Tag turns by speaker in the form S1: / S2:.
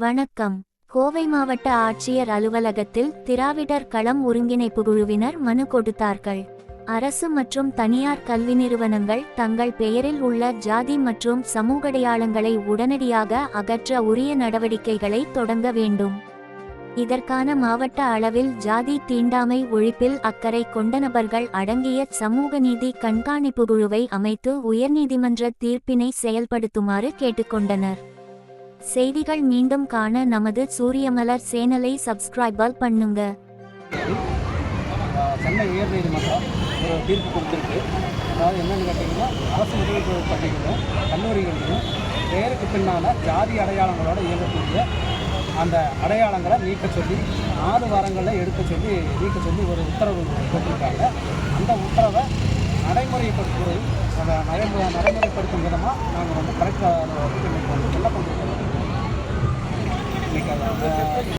S1: வணக்கம். கோவை மாவட்ட ஆட்சியர் அலுவலகத்தில் திராவிடர் களம் ஒருங்கிணைப்பு குழுவினர் மனு கொடுத்தார்கள். அரசு மற்றும் தனியார் கல்வி நிறுவனங்கள் தங்கள் பெயரில் உள்ள ஜாதி மற்றும் சமூகடையாளங்களை உடனடியாக அகற்ற உரிய நடவடிக்கைகளை தொடங்க வேண்டும். இதற்கான மாவட்ட அளவில் ஜாதி தீண்டாமை ஒழிப்பில் அக்கறை கொண்ட நபர்கள் அடங்கிய சமூக நீதி கண்காணிப்பு குழுவை அமைத்து உயர்நீதிமன்ற தீர்ப்பினை செயல்படுத்துமாறு கேட்டுக்கொண்டனர். செய்திகள் மீண்டும் காண நமது சூரியமலர் சேனலை சப்ஸ்கிரைபல் பண்ணுங்க.
S2: ஆஹ் சென்னை உயர்நீதிமன்றம் ஒரு தீர்ப்பு கொடுத்துருக்கு. அதாவது என்னென்னு கேட்டிங்கன்னா அரசு உதவி பள்ளிகளும் கல்லூரிகளிலும் பெயருக்கு பின்னால் ஜாதி அடையாளங்களோட இயங்கக்கூடிய அந்த அடையாளங்களை நீக்க சொல்லி ஆறு வாரங்களில் எடுக்க சொல்லி நீக்க சொல்லி ஒரு உத்தரவு போட்டிருக்காங்க. அந்த உத்தரவை நடைமுறைப்படுத்துவது அதை நடைமுறை நடைமுறைப்படுத்தும் விதமாக நாங்கள் வந்து கரெக்டாக Uh,